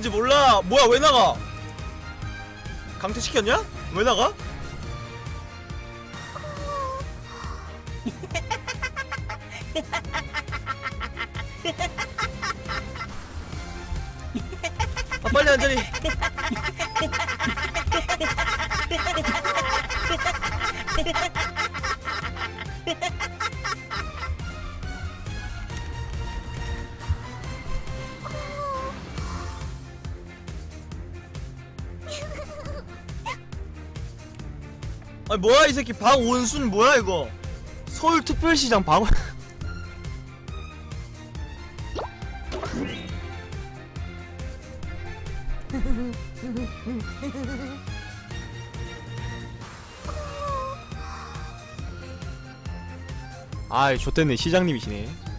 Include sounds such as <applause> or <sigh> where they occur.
뭔지 몰라 뭐야 왜 나가 강퇴 시켰냐? 왜 나가? 아 빨리 앉아리 <laughs> 아니 뭐야 이 새끼. 박원순 뭐야 이거? 서울특별시장 박 <laughs> 아이 좆됐네. 시장님이시네